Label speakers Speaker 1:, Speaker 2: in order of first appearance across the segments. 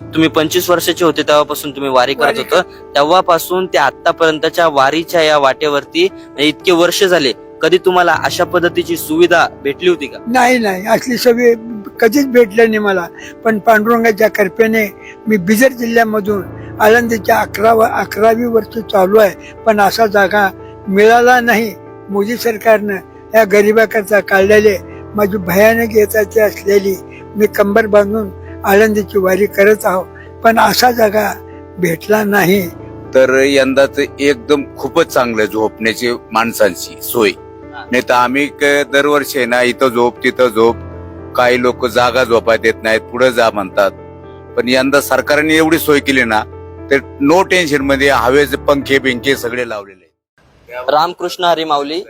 Speaker 1: तुम्ही पंचवीस वर्षाचे होते तेव्हापासून तुम्ही वारी करत होतं. तेव्हापासून ते आतापर्यंतच्या वारीच्या या वाटेवरती म्हणजे इतके वर्ष झाले. कधी तुम्हाला अशा पद्धतीची सुविधा भेटली होती का?
Speaker 2: नाही नाही. असली सगळी कधीच भेटलं नाही मला. पण पांडुरंगाच्या कृपेने मी बिदर जिल्ह्यामधून आळंदीच्या अकरा अकरावी वर्ष चालू आहे. पण असा जागा मिळाला नाही. मोदी सरकारनं या गरिबाकरता काढलेले माझी भयानक येताची असलेली मी कंबर बांधून आळंदीची वारी करत आहो पण असा जागा भेटला नाही.
Speaker 3: तर यंदाच एकदम खूपच चांगलं झोपण्याची माणसांची सोय. नाही तर आम्ही क- दरवर्षी आहे ना इथं झोप तिथं झोप. काही लोक जागा झोपाय देत नाहीत पुढे जा म्हणतात. पण यंदा सरकारने एवढी सोय केली ना तर नो टेन्शनमध्ये हवेचे पंखे बिंखे सगळे लावलेले आहेत.
Speaker 1: रामकृष्ण हरी माऊली.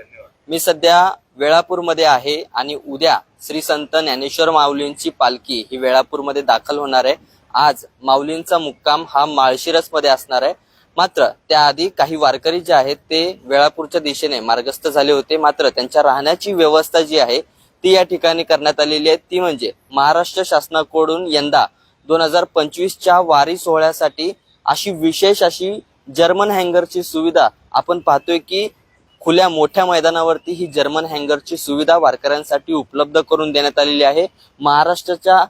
Speaker 1: मी सध्या वेळापूरमध्ये आहे आणि उद्या श्री संत ज्ञानेश्वर माऊलींची पालखी ही वेळापूरमध्ये दाखल होणार आहे. आज माऊलींचा मुक्काम हा माळशिरसमध्ये असणार आहे. मात्र त्याआधी काही वारकरी जे आहेत ते वेळापूरच्या दिशेने मार्गस्थ झाले होते. मात्र त्यांच्या राहण्याची व्यवस्था जी आहे ती या ठिकाणी करण्यात आलेली आहे. ती म्हणजे महाराष्ट्र शासनाकडून यंदा दोन हजार पंचवीसच्या वारी सोहळ्यासाठी अशी विशेष अशी जर्मन हँगरची सुविधा आपण पाहतोय की खुल्या मोठ्या मैदानावरती ही जर्मन हँगरची सुविधा वारकऱ्यांसाठी उपलब्ध करून देण्यात आलेली आहे. महाराष्ट्राच्या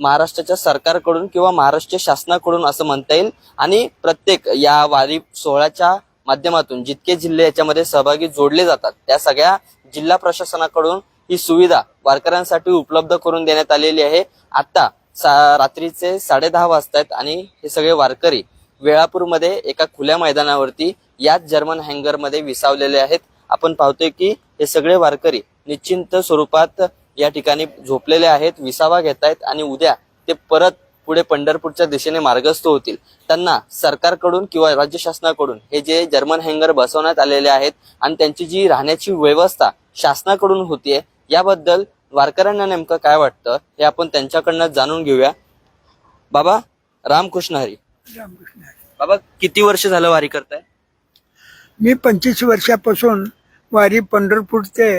Speaker 1: महाराष्ट्राच्या सरकारकडून किंवा महाराष्ट्र शासनाकडून असं म्हणता येईल. आणि प्रत्येक या वारी सोहळ्याच्या माध्यमातून जितके जिल्हे याच्यामध्ये सहभागी जोडले जातात त्या सगळ्या जिल्हा प्रशासनाकडून ही सुविधा वारकऱ्यांसाठी उपलब्ध करून देण्यात आलेली आहे. आता सा रात्रीचे साडे दहा वाजतायत आणि हे सगळे वारकरी वेळापूरमध्ये एका खुल्या मैदानावरती याच जर्मन हँगरमध्ये विसावलेले आहेत. आपण पाहतोय की हे सगळे वारकरी निश्चिंत स्वरूपात या ठिकाणी झोपलेले आहेत विसावा घेत आहेत आणि उद्या ते परत पुढे पंढरपूरच्या दिशेने मार्गस्थ होतील. त्यांना सरकारकडून किंवा राज्य शासनाकडून हे जे जर्मन हँगर बसवण्यात आलेले आहेत आणि त्यांची जी राहण्याची व्यवस्था शासनाकडून होतीये याबद्दल वारकऱ्यांना नेमकं काय वाटतं हे आपण त्यांच्याकडनं जाणून घेऊया. बाबा रामकृष्ण हरी.
Speaker 2: रामकृष्ण
Speaker 1: बाबा किती वर्ष झालं वारी करताय
Speaker 2: मी पंचवीस वर्षापासून वारी पंढरपूर ते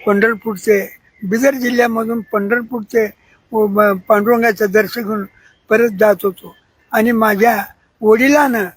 Speaker 2: पंढरपूर ते बिदर जिल्ह्यामधून पंढरपूर ते पांडुरंगाचं दर्शन घेऊन परत जात होतो आणि माझ्या वडिलानं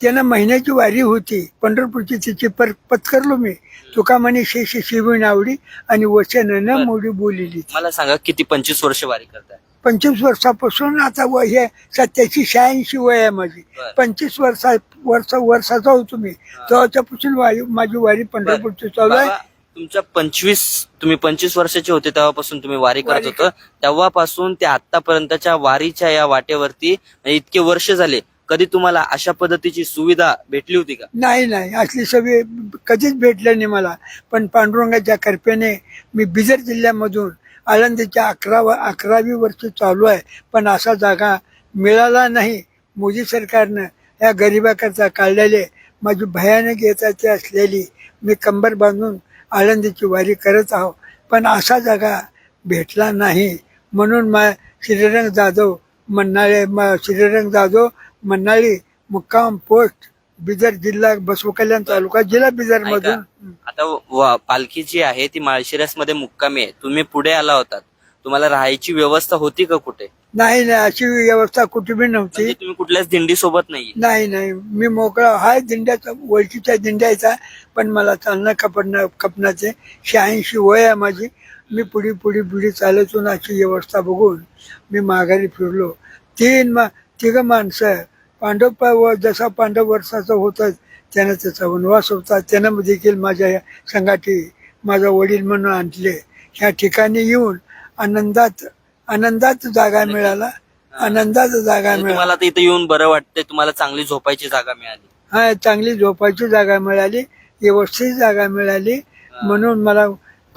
Speaker 2: त्यानं महिन्याची वारी होती पंढरपूरची तिची पर पत्करलो मी तुका म्हणे शेष शिवण आवडी आणि वचन न मोडी बोलली
Speaker 1: मला सांगा किती पंचवीस वर्ष वारी करताय
Speaker 2: पंचवीस वर्षापासून आता वय हे सत्याऐंशी शहाऐंशी वय आहे माझी.
Speaker 1: बरं.
Speaker 2: पंचवीस वर्षा वर्ष वर्षाचा होतो मी. तेव्हाच्यापासून वारी माझी वारी पंढरपूरची चालू आहे.
Speaker 1: बाबा, तुमच्या पंचवीस तुम्ही पंचवीस वर्षाचे होते तेव्हापासून तुम्ही वारी करत
Speaker 2: वारी
Speaker 1: होतं. तेव्हापासून ते आतापर्यंतच्या वारीच्या या वाटेवरती म्हणजे इतके वर्ष झाले. कधी तुम्हाला अशा पद्धतीची सुविधा भेटली होती का?
Speaker 2: नाही नाही. असली सगळी कधीच भेटलं नाही मला. पण पांडुरंगाच्या कृपेने मी बिदर जिल्ह्यामधून आळंदीच्या अकरा अकरावी वर्ष चालू आहे. पण असा जागा मिळाला नाही. मोदी सरकारनं या गरिबाकरता काढलेले माझी भयानक येताची असलेली मी कंबर बांधून आळंदीची वारी करत आहो. पण असा जागा भेटला नाही. म्हणून मा श्रीरंग जाधव मन्नाळे म- श्रीरंग जाधव मन्नाळी मुक्काम पोस्ट बिदर जिल्हा बसवकल्याण तालुका जिल्हा बिदर मधून
Speaker 1: आता व- पालखी जी आहे ती माळशिरसमध्ये मुक्कामी आहे. तुम्ही पुढे आला होतात. तुम्हाला राहायची व्यवस्था होती का कुठे?
Speaker 2: नाही नाही अशी व्यवस्था कुठेही नव्हती.
Speaker 1: म्हणजे तुम्ही कुठल्याच दिंडी सोबत नाही
Speaker 2: नाही. नाही मी मोकळा हाय दिंड्याचा ओळखीच्या दिंड्याचा पण मला चालणं खपणं खपण्याचे शहाऐंशी वय आहे माझी. मी पुढे पुढे पुढे चालतून अशी व्यवस्था बघून मी माघारी फिरलो. तीन मा तिघं माणसं पांडव जसा पांडव वर्षाचा होता त्यानं त्याचा वनवास होता. त्यानं देखील माझ्या या संगाठी माझा वडील म्हणून आणले. ह्या ठिकाणी येऊन आनंदात आनंदात जागा मिळाला. आनंदात जागा मिळाला.
Speaker 1: इथे येऊन बरं वाटतंय तुम्हाला चांगली झोपायची जागा मिळाली.
Speaker 2: हा चांगली झोपायची जागा मिळाली. व्यवस्थित जागा मिळाली. म्हणून मला.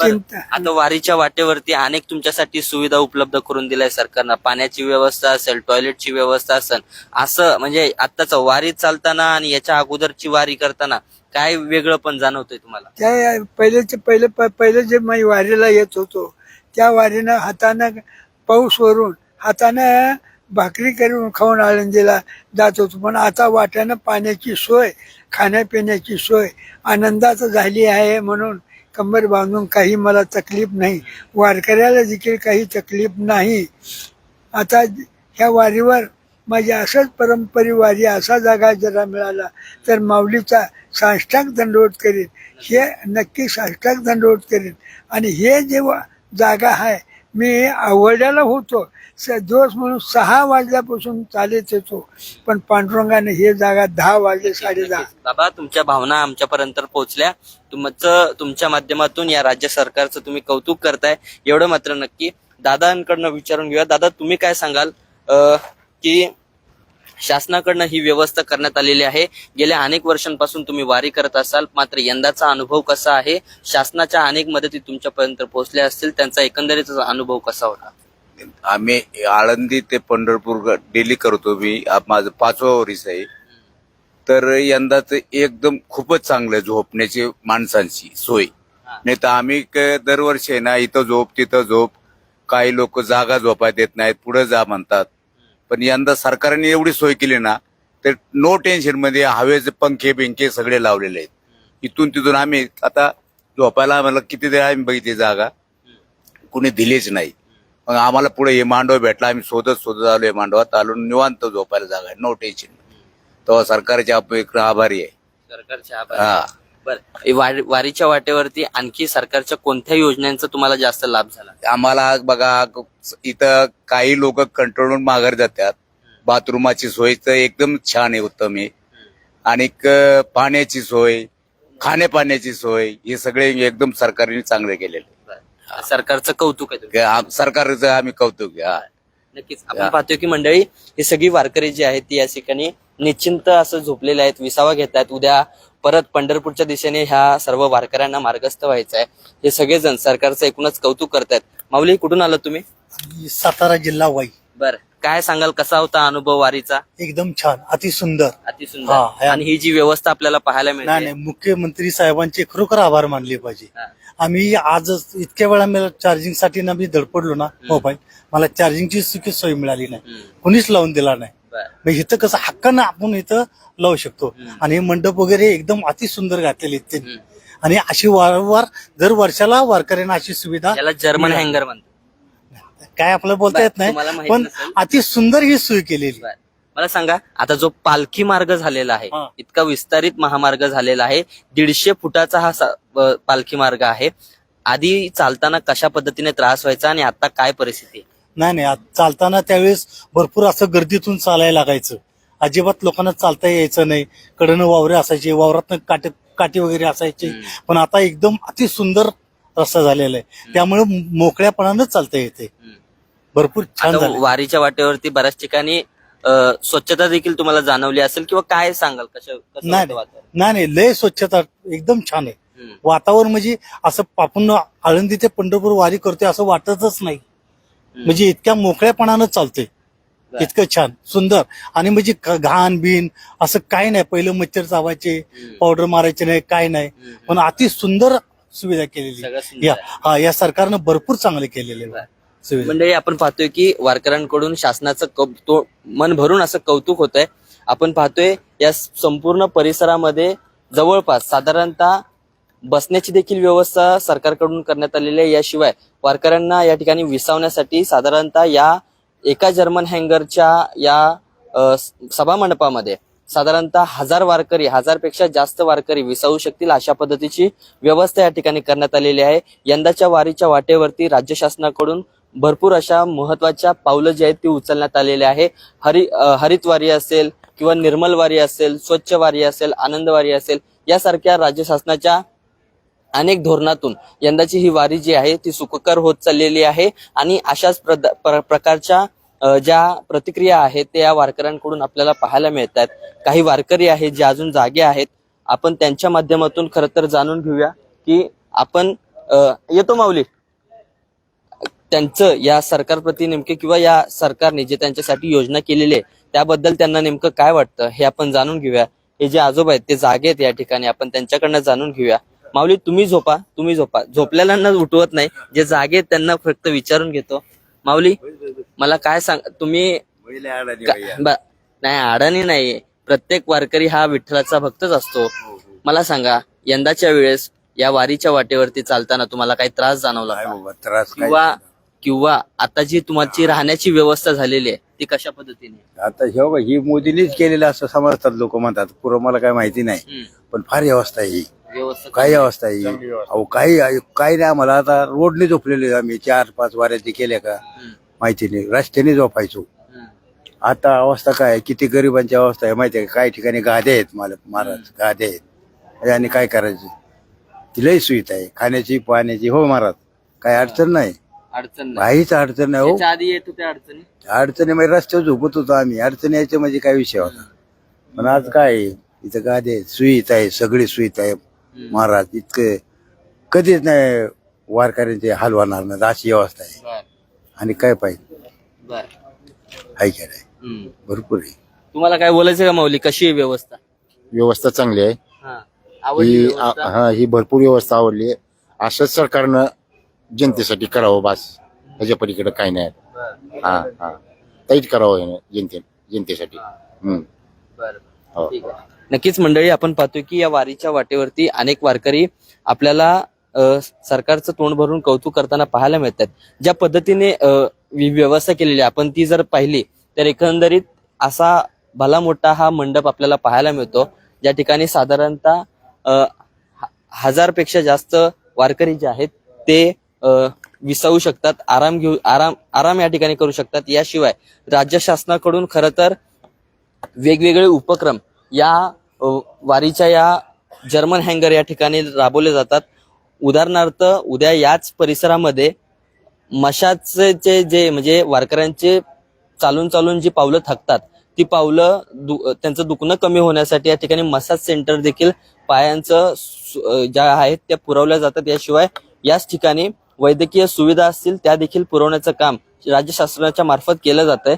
Speaker 2: चिंता.
Speaker 1: आता वारीच्या वाटेवरती अनेक तुमच्यासाठी सुविधा उपलब्ध करून दिलाय सरकारनं. पाण्याची व्यवस्था असेल टॉयलेटची व्यवस्था असेल असं म्हणजे आताच वारीत चालताना आणि याच्या अगोदरची वारी करताना काय वेगळं पण जाणवतंय तुम्हाला?
Speaker 2: त्या पहिलेचे पहिले पहिले जे मी वारीला येत होतो त्या वारीनं हातानं पाऊस वरून हातानं भाकरी करून खाऊन आळंदीला जात होतो. पण आता वाट्यानं पाण्याची सोय खाण्यापिण्याची सोय आनंदाच झाली आहे म्हणून कंबर बांधून काही मला तकलीफ नाही. वारकऱ्याला देखील काही तकलीफ नाही. आता ह्या वारीवर माझी असंच परंपरी वारी असा जागा जरा मिळाला तर माऊलीचा साष्टांग दंडवत करीन. हे नक्की साष्टांग दंडवत करीन. आणि हे जे जागा आहे मी आवडल्याला होतो. दिवस म्हणून सहा वाजल्यापासून चालत येतो. पण पांडुरंगाने हे जागा दहा वाजले साडे दहा.
Speaker 1: बाबा तुमच्या भावना आमच्यापर्यंत पोहोचल्या. तुमचं तुमच्या माध्यमातून या राज्य सरकारचं तुम्ही कौतुक करताय. एवढं मात्र नक्की दादांकडनं विचारून घेऊया. दादा तुम्ही काय सांगाल अं, की शासनाकडनं ही व्यवस्था करण्यात आलेली आहे? गेल्या अनेक वर्षांपासून तुम्ही वारी करत असाल. मात्र यंदाचा अनुभव कसा आहे? शासनाच्या अनेक मदती तुमच्यापर्यंत पोहोचल्या असतील. त्यांचा एकंदरीत अनुभव कसा होता?
Speaker 3: आम्ही आळंदी ते पंढरपूर डेली करतो मी. माझं पाचवा वरीस आहे. तर यंदाच एकदम खूपच चांगलं झोपण्याची माणसांची सोय. नाही तर आम्ही दरवर्षी आहे ना इथं झोप तिथं झोप. काही लोक जागा झोपाय देत नाहीत पुढे जा म्हणतात. पण यंदा सरकारने एवढी सोय केली ना तर नो टेन्शनमध्ये हवेचे पंखे बिंखे सगळे लावलेले आहेत. इथून तिथून आम्ही आता झोपायला आम्हाला किती आम्ही बघितली जागा. कुणी दिलीच नाही. मग आम्हाला पुढे हे मांडव भेटला. आम्ही शोधत शोधत आलो हे मांडवात. आलो निवांत झोपायला जागा आहे. नो टेन्शन तेव्हा सरकारचे आपण एक आभारी आहे.
Speaker 1: सरकारच्या आभार
Speaker 3: हा.
Speaker 1: बरं. वारी- वारीच्या वाटेवरती आणखी सरकारच्या कोणत्या योजनांचा तुम्हाला जास्त लाभ झाला?
Speaker 3: आम्हाला बघा इथं काही लोक कंट्रोलून माघार जातात. बाथरूमाची सोय तर एकदम छान आहे उत्तम आहे. आणि क- पाण्याची सोय खाण्यापाण्याची सोय हे सगळे एकदम सरकारने चांगले केलेले.
Speaker 1: सरकारचं कौतुक आहे तुमचं.
Speaker 3: सरकारचं आम्ही कौतुक आहे. हा.
Speaker 1: नक्कीच आपण पाहतोय की मंडळी ही सगळी वारकरी जी आहेत ती या ठिकाणी निश्चिंत असं झोपलेले आहेत विसावा घेत आहेत उद्या परत पंढरपूरच्या दिशेने ह्या सर्व वारकऱ्यांना मार्गस्थ व्हायचं आहे हे सगळेजण सरकारचं एकूणच कौतुक करतायत माऊली कुठून आलं तुम्ही
Speaker 4: सातारा जिल्हा वाई
Speaker 1: बर काय सांगाल कसा होता अनुभव वारीचा?
Speaker 4: एकदम छान अतिसुंदर. हा,
Speaker 1: अतिसुंदर.
Speaker 4: हे-
Speaker 1: आणि ही जी व्यवस्था आपल्याला पाहायला
Speaker 4: नाही
Speaker 1: मिळते.
Speaker 4: नाही मुख्यमंत्री साहेबांचे खरोखर आभार मानले पाहिजे.
Speaker 1: हा.
Speaker 4: आम्ही आज इतक्या वेळा मला चार्जिंगसाठी ना मी धडपडलो ना मोबाईल मला चार्जिंगची सुखी सोय मिळाली नाही.
Speaker 1: हम्म.
Speaker 4: कोणीच लावून दिला नाही.
Speaker 1: बर.
Speaker 4: मग इथं कसं हक्कानं आपण इथं लावू शकतो. आणि हे मंडप वगैरे एकदम अतिसुंदर घातलेले आहेत त्यांनी. आणि अशी वारंवार दर वर्षाला वारकऱ्यांना अशी सुविधा
Speaker 1: याला जर्मन हँगर म्हणतात.
Speaker 4: काय आपल्याला बोलता येत नाही
Speaker 1: माहीत
Speaker 4: पण
Speaker 1: नसेल.
Speaker 4: अति सुंदर ही सोय केलेली
Speaker 1: बर. मला सांगा आता जो पालखी मार्ग झालेला आहे
Speaker 4: हा.
Speaker 1: इतका विस्तारित महामार्ग झालेला आहे दीडशे फुटाचा हा सा- अ, पालखी मार्ग आहे आधी चालताना कशा पद्धतीने त्रास व्हायचा आणि आता काय परिस्थिती आहे?
Speaker 4: नाही नाही आत- चालताना त्यावेळेस भरपूर असं गर्दीतून चालायला लागायचं अजिबात लोकांना चालता यायचं नाही कडनं वावरे असायचे वावरात काटे काठी वगैरे असायचे
Speaker 1: हम्म.
Speaker 4: पण आता एकदम अति सुंदर रस्ता झालेला आहे त्यामुळे मोकळ्यापणानं चालता येते
Speaker 1: हम्म.
Speaker 4: भरपूर छान
Speaker 1: आता
Speaker 4: झालं
Speaker 1: वारीच्या वाटेवरती बऱ्याच ठिकाणी अ, स्वच्छता देखील तुम्हाला जाणवली असेल किंवा काय सांगाल कसं
Speaker 4: नाही
Speaker 1: होतं वातावरण?
Speaker 4: नाही नाही लय स्वच्छता एकदम छान आहे
Speaker 1: हम्म.
Speaker 4: वातावरण म्हणजे असं आपण आळंदी ते पंढरपूर वारी करतोय असं वाटतच नाही म्हणजे इतक्या मोकळ्यापणानं चालतंय
Speaker 1: बरं.
Speaker 4: इतकं छान सुंदर आणि म्हणजे क- घाण बिन असं काय नाही पहिलं मच्छर चावायचे
Speaker 1: हम्म.
Speaker 4: पावडर मारायचे नाही काय नाही
Speaker 1: हम्म.
Speaker 4: पण अति सुंदर सुविधा केलेली
Speaker 1: सगळं सुंदर
Speaker 4: या
Speaker 1: आहे.
Speaker 4: हा या सरकारनं भरपूर चांगले केलेले
Speaker 1: बरं. म्हणजे आपण पाहतोय की वारकऱ्यांकडून शासनाचं कौ- मन भरून असं कौतुक होत आहे आपण पाहतोय या संपूर्ण परिसरामध्ये जवळपास साधारणतः बसण्याची देखील व्यवस्था सरकारकडून करण्यात आलेली आहे. याशिवाय वारकऱ्यांना या ठिकाणी विसावण्यासाठी साधारणतः या एका जर्मन हँगरच्या या सभामंडपामध्ये साधारणतः हजार वारकरी हजारपेक्षा जास्त वारकरी विसावू शकतील अशा पद्धतीची व्यवस्था या ठिकाणी करण्यात आलेली आहे. यंदाच्या वारीच्या वाटेवरती राज्य शासनाकडून भरपूर अशा महत्त्वाच्या पावलं जी आहेत ती उचलण्यात आलेली आहे. हरि हरितवारी असेल किंवा निर्मल वारी असेल स्वच्छ वारी असेल आनंदवारी असेल यासारख्या राज्य शासनाच्या अनेक धोरणातून यंदाची ही वारी जी आहे ती सुखकर होत चाललेली आहे आणि अशाच प्रद- प्र- प्रकारच्या ज्या प्रतिक्रिया आहेत त्या या वारकऱ्यांकडून आपल्याला पाहायला मिळतात काही वारकरी आहेत जे अजून जागे आहेत. आपण त्यांच्या माध्यमातून खरं तर जाणून घेऊया की आपण येतो माऊली. त्यांचं या सरकारप्रती नेमके किंवा या सरकारने जे त्यांच्यासाठी योजना केलेली आहे त्याबद्दल त्यांना नेमकं काय वाटतं हे आपण जाणून घेऊया. हे जे आजोबा आहेत ते जागे आहेत या ठिकाणी. आपण त्यांच्याकडनं जाणून घेऊया. माऊली तुम्ही झोपा तुम्ही झोपा. झोपलेल्यांना उठवत नाही जे जागे आहेत त्यांना फक्त विचारून घेतो. माऊली मला काय सांग तुम्ही नाही अडाणी नाही. प्रत्येक वारकरी हा विठ्ठलाचा भक्तच असतो. मला सांगा यंदाच्या वेळेस या वारीच्या वाटेवरती चालताना तुम्हाला काही त्रास जाणवला किंवा किंवा आता जी तुमची राहण्याची व्यवस्था झालेली आहे ती कशा पद्धतीने?
Speaker 5: आता हे बघा ही मोदींनीच केलेलं असं समजतात लोक म्हणतात. पुरं मला काय माहिती नाही.
Speaker 1: हम्म.
Speaker 5: पण फार व्यवस्था आहे ही.
Speaker 1: व्यवस्था
Speaker 5: काय अवस्था आहे. ही. अहो काही काही नाही आम्हाला. आता रोडने झोपलेले आम्ही. चार पाच वाऱ्याची केल्या का?
Speaker 1: हम्म.
Speaker 5: माहिती नाही. रस्त्याने झोपायचो.
Speaker 1: हम्म.
Speaker 5: आता अवस्था काय? आहे? किती गरिबांची अवस्था आहे माहिती आहे का? काही ठिकाणी गाद्या आहेत मला महाराज. गाद्या आहेत. आणि काय करायचं? तिलाही सुविधा आहे. खाण्याची पाण्याची. हो महाराज. काय अडचण नाही.
Speaker 1: अडचण नाही.
Speaker 5: काहीच अडचण नाही हो.
Speaker 1: त्याच्या आधी येत होत्या अडचणी.
Speaker 5: अडचणी म्हणजे रस्त्यावर झोपत होतो आम्ही. अडचणी यायच्या म्हणजे काय विषय होता? पण आज काय आहे? इथं गादी आहे सुविधा आहे सगळी सुविधा आहे. महाराज इतकं कधीच नाही वारकऱ्यांचे हाल होणार नाही. अशी व्यवस्था आहे.
Speaker 1: बर.
Speaker 5: आणि काय पाहिजे?
Speaker 1: बर.
Speaker 5: आहे का नाही?
Speaker 1: हम्म.
Speaker 5: भरपूर आहे.
Speaker 1: तुम्हाला काय बोलायचं का माऊली? कशी आहे व्यवस्था?
Speaker 6: व्यवस्था चांगली आहे.
Speaker 1: हा. आवडली
Speaker 6: ही
Speaker 1: व्यवस्था?
Speaker 6: हा ही भरपूर व्यवस्था आवडली आहे. असंच सरकारनं जनतेसाठी करावं बस. ह्याच्या पलीकडे काही नाही. हा हा. काहीच करावं हे जनते जनतेसाठी. हम्म.
Speaker 1: बर.
Speaker 6: हो.
Speaker 1: ठीक आहे. नक्कीच मंडळी आपण पाहतोय की या वारीच्या वाटेवरती अनेक वारकरी आपल्याला अ, सरकारचं तोंड भरून कौतुक करताना पाहायला मिळतात. ज्या पद्धतीने अ, वि- व्यवस्था केलेली आहे आपण ती जर पाहिली तर एकंदरीत असा भला मोठा हा मंडप आपल्याला पाहायला मिळतो. ज्या ठिकाणी साधारणतः अ, ह- हजारपेक्षा जास्त वारकरी जे आहेत ते विसावू शकतात आराम घेऊ आराम आराम या ठिकाणी करू शकतात. याशिवाय राज्य शासनाकडून खरं तर वेगवेगळे उपक्रम या वारीच्या या जर्मन हँगर या ठिकाणी राबवले जातात. उदाहरणार्थ उद्या याच परिसरामध्ये मशाचे जे म्हणजे वारकऱ्यांचे चालून चालून जी पावलं थकतात ती पावलं दु- त्यांचं दुखणं कमी होण्यासाठी या ठिकाणी मसाज सेंटर देखील पायांचं सु- ज्या आहेत त्या पुरवल्या जातात. याशिवाय याच ठिकाणी वैद्यकीय सुविधा असतील त्या देखील पुरवण्याचं काम राज्य शासनाच्या मार्फत केलं जात आहे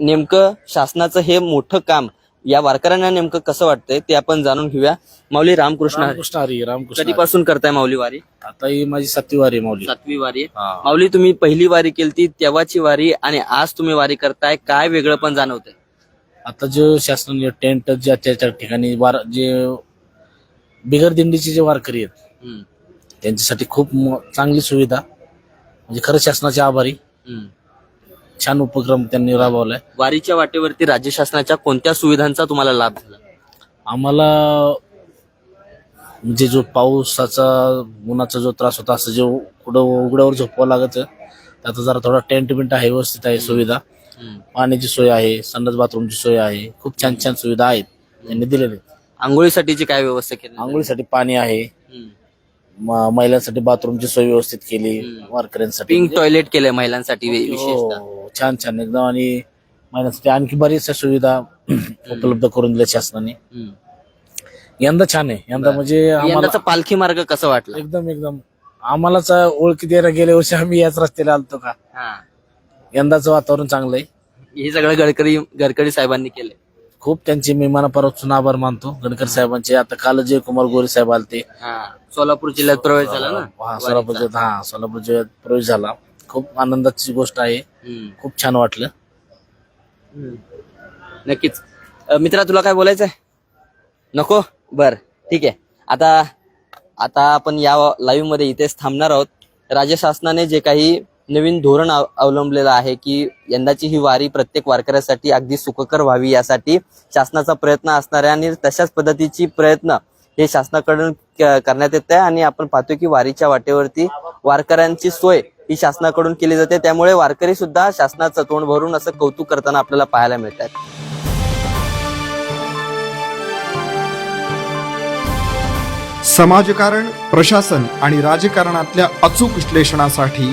Speaker 1: नेमकं शासनाचं हे मोठं काम या वारकऱ्यांना नेमकं कसं वाटतंय ते आपण जाणून घेऊया माऊली रामकृष्ण.
Speaker 7: रामकृष्ण हरी रामकृष्ण हरी.
Speaker 1: कधीपासून करताय माऊली वारी
Speaker 7: आता ही माझी सातवी वारी आहे माऊली
Speaker 1: सातवी वारी आहे.
Speaker 7: हा.
Speaker 1: माऊली तुम्ही पहिली वारी केलती तेव्हाची वारी आणि आज तुम्ही वारी करताय काय वेगळं पण जाणवतंय
Speaker 7: आता जो शासनाने टेंट ज्या त्या त्या ठिकाणी वार जे बिगर दिंडीचे जे वारकरी आहेत
Speaker 1: हम्म,
Speaker 7: त्यांच्यासाठी खूप चांगली सुविधा म्हणजे खरं शासनाचे आभारी. छान उपक्रम त्यांनी राबवलाय
Speaker 1: वारीच्या वाटेवरती राज्य शासनाच्या कोणत्या सुविधांचा तुम्हाला लाभ झाला
Speaker 7: आम्हाला म्हणजे जो पावसाचा उन्हाचा जो त्रास होता असं जे कुठं उघड्यावर झोपावं लागत आता जरा थोडा टेंट बिंट आहे व्यवस्थित आहे सुविधा. पाण्याची सोय आहे संडास बाथरूमची सोय आहे खूप छान छान सुविधा आहेत त्यांनी दिलेल्या.
Speaker 1: आंघोळीसाठीची काय व्यवस्था केली
Speaker 7: आंघोळीसाठी पाणी आहे. म- महिलांसाठी बाथरूमची सोय व्यवस्थित केली. वारकऱ्यांसाठी.
Speaker 1: पिंक टॉयलेट केलंय महिलांसाठी वि- विशेषतः.
Speaker 7: हो, छान छान. एकदम आणि महिलांसाठी आणखी बऱ्याचशा सुविधा उपलब्ध करून दिल्या शासनाने.
Speaker 1: हम्म.
Speaker 7: यंदा छान आहे. यंदा म्हणजे आम्हाला
Speaker 1: यंदाचा पालखी मार्ग कसा वाटला?
Speaker 7: एकदम एकदम. आम्हालाच ओळखी द्यायला गेल्या वर्षी आम्ही याच रस्त्याला आलतो का?
Speaker 1: हा.
Speaker 7: यंदाचं वातावरण चांगलं आहे
Speaker 1: हे सगळं गडकरी गडकरी साहेबांनी केलंय.
Speaker 7: खूप त्यांचे मी मनापासून आभार मानतो. गडकरी साहेबांचे. आता काल जयकुमार गोरे साहेब आलते.
Speaker 1: हा. सोलापूर जिल्ह्यात प्रवेश झाला ना?
Speaker 7: हा सोलापूर जिल्ह्यात- हा सोलापूर जिल्ह्यात प्रवेश झाला. खूप आनंदाची गोष्ट आहे. खूप छान वाटलं.
Speaker 1: नक्कीच. मित्रा तुला काय बोलायचंय? नको? बर ठीक आहे. आता आता आपण या लाईव्हमध्ये इथेच थांबणार आहोत. राज्य शासनाने जे काही नवीन धोरण अव- अवलंबलेलं आहे की यंदाची ही वारी प्रत्येक वारकऱ्यासाठी अगदी सुखकर व्हावी यासाठी शासनाचा प्रयत्न असणार आहे आणि तशाच पद्धतीची प्रयत्न हे शासनाकडून क- करण्यात येत आहे आणि आपण पाहतो की वारीच्या वाटेवरती वारकऱ्यांची सोय ही शासनाकडून केली जाते. त्यामुळे वारकरी सुद्धा शासनाचं तोंड भरून असं कौतुक करताना आपल्याला पाहायला मिळतात
Speaker 8: समाजकारण प्रशासन आणि राजकारणातल्या अचूक विश्लेषणासाठी